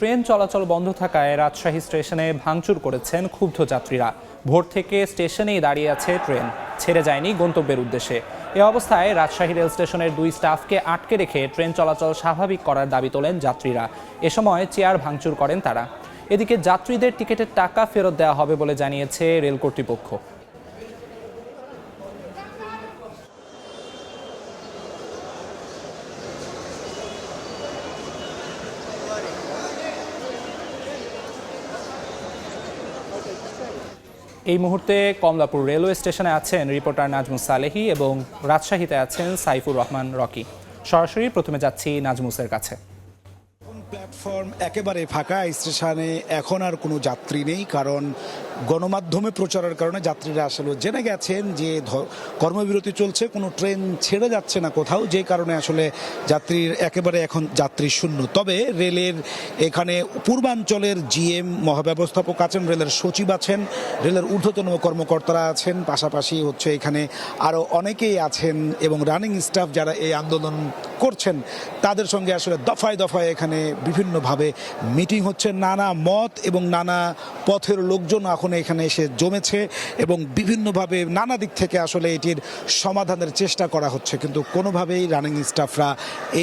Train চলাচল বন্ধ থাকায় রাজশাহী স্টেশনে ভাঙচুর করেছেন ক্ষুব্ধ যাত্রীরা। ভোর থেকে স্টেশনেই দাঁড়িয়ে আছে ট্রেন। ছেড়ে যায়নি গন্তব্যের উদ্দেশ্যে। এ অবস্থায় রাজশাহী রেল স্টেশনের দুই স্টাফকে আটকে রেখে ট্রেন চলাচল স্বাভাবিক করার দাবি তোলেন যাত্রীরা। এ সময় চেয়ার ভাঙচুর করেন তারা। এদিকে যাত্রীদের টিকিটের টাকা ফেরত দেওয়া হবে বলে জানিয়েছে রেল কর্তৃপক্ষ। এই মুহূর্তে কমলাপুর রেলওয়ে স্টেশনে আছেন রিপোর্টার নাজমুস সালেহি এবং রাজশাহীতে আছেন সাইফুর রহমান রকি। সরাসরি প্রথমে যাচ্ছি নাজমুসের কাছে। প্ল্যাটফর্ম একেবারে ফাঁকা স্টেশনে এখন আর কোনো যাত্রী নেই, কারণ গণমাধ্যমে প্রচারের কারণে যাত্রীরা আসলে জেনে গেছেন যে কর্মবিরতি চলছে, কোনো ট্রেন ছেড়ে যাচ্ছে না কোথাও, যে কারণে আসলে যাত্রীর একেবারে এখন যাত্রী শূন্য। তবে রেলের এখানে পূর্বাঞ্চলের জিএম মহাব্যবস্থাপক আছেন, রেলের সচিব আছেন, রেলের ঊর্ধ্বতন কর্মকর্তারা আছেন, পাশাপাশি হচ্ছে এখানে আরও অনেকেই আছেন এবং রানিং স্টাফ যারা এই আন্দোলন করছেন। তাদের সঙ্গে আসলে দফায় দফায় এখানে বিভিন্নভাবে মিটিং হচ্ছে। নানা মত এবং নানা পথের লোকজন এখন এখানে এসে জমেছে এবং বিভিন্নভাবে নানা দিক থেকে আসলে এটির সমাধানের চেষ্টা করা হচ্ছে। কিন্তু কোনোভাবেই রানিং স্টাফরা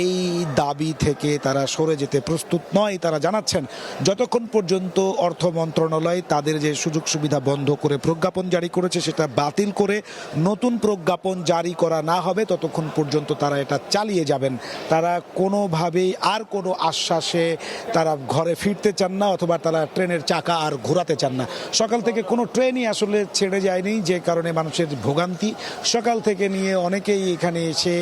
এই দাবি থেকে তারা সরে যেতে প্রস্তুত নয়। তারা জানাচ্ছেন, যতক্ষণ পর্যন্ত অর্থ মন্ত্রণালয় তাদের যে সুযোগ সুবিধা বন্ধ করে প্রজ্ঞাপন জারি করেছে সেটা বাতিল করে নতুন প্রজ্ঞাপন জারি করা না হবে, ততক্ষণ পর্যন্ত তারা এটা চালিয়ে যাবেন তারা কোনোভাবেই আর কোনো আশ্বাসে তারা ঘরে ফিরতে চান না অথবা তারা ট্রেনের চাকা আর ঘোরাতে চান না। সকাল থেকে কোনো ট্রেনই আসলে ছেড়ে যায়নি যে কারণে মানুষের ভোগান্তি। সকাল থেকে নিয়ে অনেকেই এখানে এসে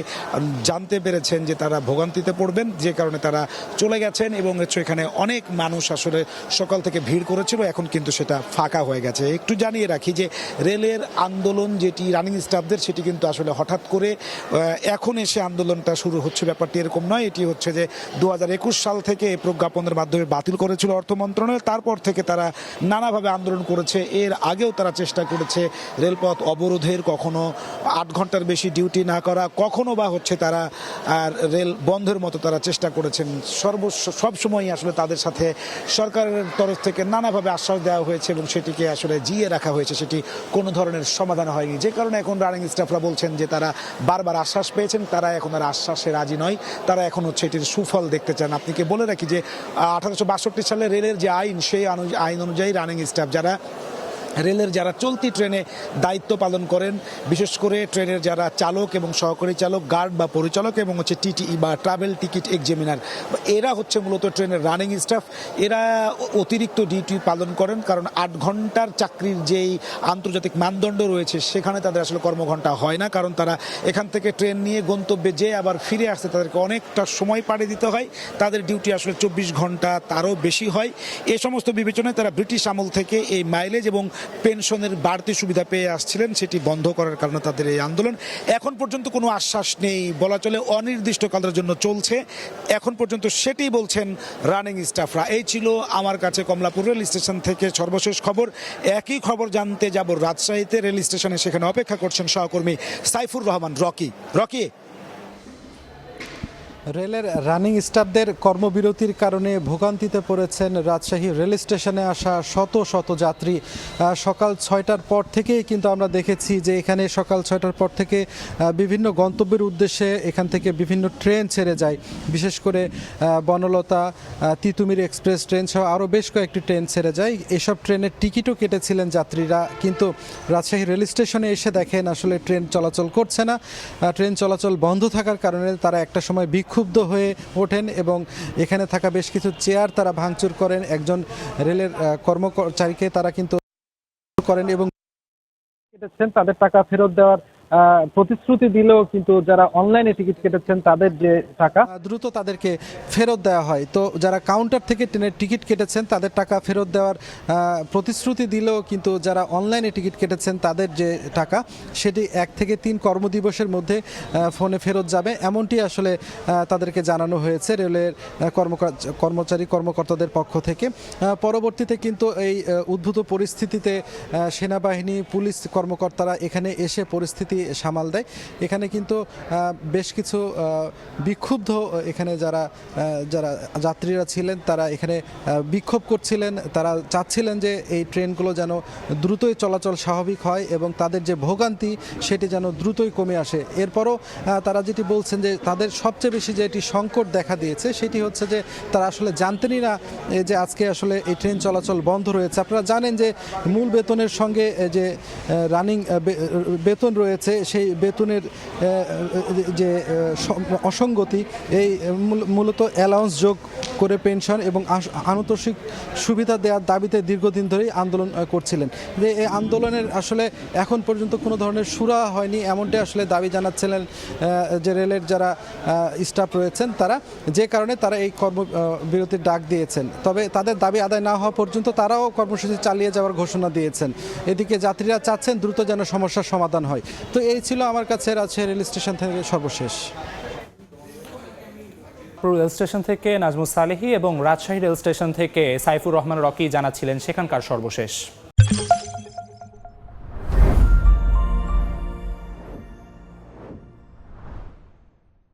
জানতে পেরেছেন যে তারা ভোগান্তিতে পড়বেন, যে কারণে তারা চলে গেছেন এবং হচ্ছে এখানে অনেক মানুষ আসলে সকাল থেকে ভিড় করেছিল, এখন কিন্তু সেটা ফাঁকা হয়ে গেছে। একটু জানিয়ে রাখি যে রেলের আন্দোলন যেটি রানিং স্টাফদের সেটি কিন্তু আসলে হঠাৎ করে এখন এসে আন্দোলনটা শুরু হচ্ছে। ব্যাপারটি এরকম নয়। এটি হচ্ছে যে দু হাজার একুশ সাল থেকে এই প্রজ্ঞাপনের মাধ্যমে বাতিল করেছিল অর্থ মন্ত্রণালয়। তারপর থেকে তারা নানাভাবে আন্দোলন করেছে। এর আগেও তারা চেষ্টা করেছে রেলপথ অবরোধের কখনো আট ঘণ্টার বেশি ডিউটি না করা, কখনো বা হচ্ছে তারা আর রেল বন্ধের মতো তারা চেষ্টা করেছেন। সর্ব সবসময়ই আসলে তাদের সাথে সরকারের তরফ থেকে নানাভাবে আশ্বাস দেওয়া হয়েছে এবং সেটিকে আসলে জিয়ে রাখা হয়েছে। সেটি কোনো ধরনের সমাধান হয়নি। যে কারণে এখন রানিং স্টাফরা বলছেন যে তারা বারবার আশ্বাস পেয়েছেন, তারা এখন আর আশ্বাসে রাজি নয়, তারা এখন হচ্ছে এটির সুফল দেখতে চান। আপনি বলে রাখি যে আঠারোশো বাষট্টি সালে রেলের যে আইন, সেই আইন অনুযায়ী রানিং স্টাফ যারা রেলের যারা চলতি ট্রেনে দায়িত্ব পালন করেন, বিশেষ করে ট্রেনের যারা চালক এবং সহকারী চালক, গার্ড বা পরিচালক এবং হচ্ছে টিটিই বা ট্রাভেল টিকিট এক্সামিনার, এরা হচ্ছে মূলত ট্রেনের রানিং স্টাফ। এরা অতিরিক্ত ডিউটি পালন করেন কারণ আট ঘণ্টার চাকরির যেই আন্তর্জাতিক মানদণ্ড রয়েছে, সেখানে তাদের আসলে কর্মঘণ্টা হয় না। কারণ তারা এখান থেকে ট্রেন নিয়ে গন্তব্যে যে আবার ফিরে আসতে তাদেরকে অনেকটা সময় পাড়ি দিতে হয়। তাদের ডিউটি আসলে চব্বিশ ঘণ্টা তারও বেশি হয়। এ সমস্ত বিবেচনায় তারা ব্রিটিশ আমল থেকে এই মাইলেজ এবং পেনশনের বাড়তি সুবিধা পেয়ে আসছিলেন, সেটি বন্ধ করার কারণে তাদের এই আন্দোলন। এখন পর্যন্ত কোনো আশ্বাস নেই, বলা চলে অনির্দিষ্টকালের জন্য চলছে। এখন পর্যন্ত সেটি বলছেন রানিং স্টাফরা। এই ছিল আমার কাছে কমলাপুর রেল স্টেশন থেকে সর্বশেষ খবর। একই খবর জানতে যাব রাজশাহীতে। রেল স্টেশনে সেখানে অপেক্ষা করছেন সহকর্মী সাইফুর রহমান, রকি। রকি রেলের রানিং স্টাফদের কর্মবিরতির কারণে ভোগান্তিতে পড়েছেন রাজশাহী রেল স্টেশনে আসা শত শত যাত্রী। সকাল ছয়টার পর থেকেই কিন্তু আমরা দেখেছি যে এখানে সকাল ছয়টার পর থেকে বিভিন্ন গন্তব্যের উদ্দেশ্যে এখান থেকে বিভিন্ন ট্রেন ছেড়ে যায়। বিশেষ করে বনলতা তিতুমির এক্সপ্রেস ট্রেন সহ আরও বেশ কয়েকটি ট্রেন ছেড়ে যায়। এসব ট্রেনের টিকিটও কেটেছিলেন যাত্রীরা। কিন্তু রাজশাহী রেল স্টেশনে এসে দেখেন আসলে ট্রেন চলাচল করছে না। ট্রেন চলাচল বন্ধ থাকার কারণে তারা একটা সময় বিক্ষুব্ধ হয়ে ওঠেন এবং এখানে থাকা বেশ কিছু চেয়ার তারা ভাঙচুর করেন। একজন রেলের কর্মচারীকে তারা কিন্তু করেন এবং তাদের টাকা ফেরত দেওয়ার প্রতিশ্রুতি দিলেও কিন্তু যারা অনলাইনে টিকিট কেটেছেন, তাদের যে টাকা দ্রুত তাদেরকে ফেরত দেওয়া হয়। তো যারা কাউন্টার থেকে ট্রেনের টিকিট কেটেছেন, তাদের টাকা ফেরত দেওয়ার প্রতিশ্রুতি দিলেও কিন্তু যারা অনলাইনে টিকিট কেটেছেন, তাদের যে টাকা, সেটি এক থেকে তিন কর্মদিবসের মধ্যে ফোনে ফেরত যাবে। এমনটি আসলে তাদেরকে জানানো হয়েছে রেলের কর্মচারী, কর্মকর্তাদের পক্ষ থেকে। পরবর্তীতে কিন্তু এই উদ্ভূত পরিস্থিতিতে সেনাবাহিনী, পুলিশ কর্মকর্তারা এখানে এসে পরিস্থিতি সামাল দেয়। এখানে কিন্তু বেশ কিছু বিক্ষুব্ধ এখানে যারা যারা যাত্রীরা ছিলেন, তারা এখানে বিক্ষোভ করছিলেন। তারা চাচ্ছিলেন যে এই ট্রেনগুলো যেন দ্রুতই চলাচল স্বাভাবিক হয় এবং তাদের যে ভোগান্তি, সেটি যেন দ্রুতই কমে আসে। এরপরও তারা যেটি বলছেন যে তাদের সবচেয়ে বেশি যে এটি সংকট দেখা দিয়েছে, সেটি হচ্ছে যে তারা আসলে জানতেনই না যে আজকে আসলে এই ট্রেন চলাচল বন্ধ রয়েছে। আপনারা জানেন যে মূল বেতনের সঙ্গে যে রানিং বেতন রয়েছে সেই বেতনের যে অসঙ্গতি এই মূলত অ্যালাউন্স যোগ করে পেনশন এবং আনুতোষিক সুবিধা দেওয়ার দাবিতে দীর্ঘদিন ধরেই আন্দোলন করছিলেন। যে এই আন্দোলনের আসলে এখন পর্যন্ত কোনো ধরনের সুরা হয়নি এমনটাই আসলে দাবি জানাচ্ছিলেন যে রেলের যারা স্টাফ রয়েছেন তারা। যে কারণে তারা এই কর্ম আহ, বিরতির ডাক দিয়েছেন। তবে তাদের দাবি আদায় না হওয়া পর্যন্ত তারাও কর্মসূচি চালিয়ে যাওয়ার ঘোষণা দিয়েছেন। এদিকে যাত্রীরা চাচ্ছেন দ্রুত যেন সমস্যার সমাধান হয়। তো এই ছিল আমার কাছে রাজশাহী রেল স্টেশন থেকে সর্বশেষ। রেল স্টেশন থেকে নাজমুস সালেহি এবং রাজশাহী রেল স্টেশন থেকে সাইফুর রহমান রকি জানাচ্ছিলেন সেখানকার সর্বশেষ।